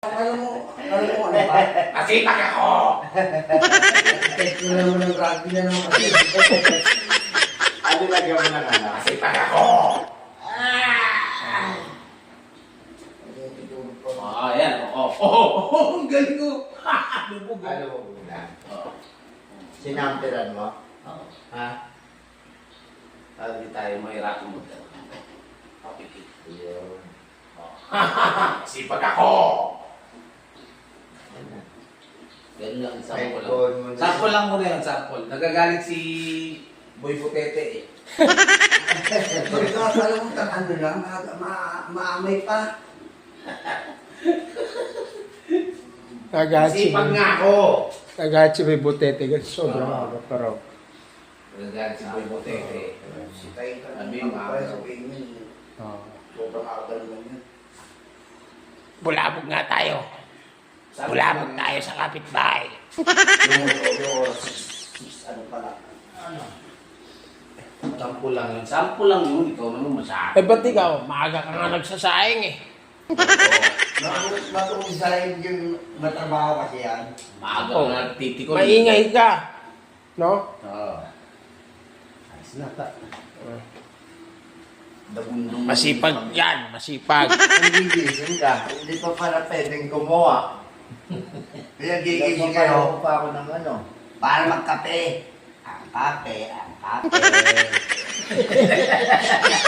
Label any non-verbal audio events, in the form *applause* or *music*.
Alam mo, alam mo ano ba? *laughs* Masipag ako! Ko naman ng rugby na naman kasi. Ano lagyan mo ng ano? Masipag ako! Ah, yan. Oo. Oh, oh, oh, ang galing ko. Lubog. Ano mo muna? Sinampiran mo? Oo. Ha? Ah, Hindi tayo mahirapan mo. Okay. Yun. Masipag ako! Ganun lang, sample lang. Sample lang muna yung sample. Nagagalit si Boy Putete eh. Pagka alam mo, tag- ano lang, ma, ma, maamay pa. Kagachi. Masipag nga ako! Kagachi may butete. Kasi sobrang Ah. aga pero. Nagagalit si Boy Putete. Sitayin ka Sabi naman mo, pa, ah. sabihin mo, Oh. sobrang aga naman yun. Bulabog nga tayo. Ko, tayo sa kapitbahay. Yung yung oras, ano pala. Sample lang yun. Sample lang yun. Ikaw naman masabi. Eh ba't ikaw? Maaga ka nga nagsasaing eh. Matulog sa yung matrabaho kasi yan. Maaga Oh. na nagtitikol. Maingay ka. No? Oo. Ayos na ta. Masipag yan. Masipag. Hindi gising ka. Hindi pa pala pwedeng gumawa. Kaya gigising kayo. Nagpapalaw pa ako ng ano. Para magkape. Ang kape, ang kape. *laughs*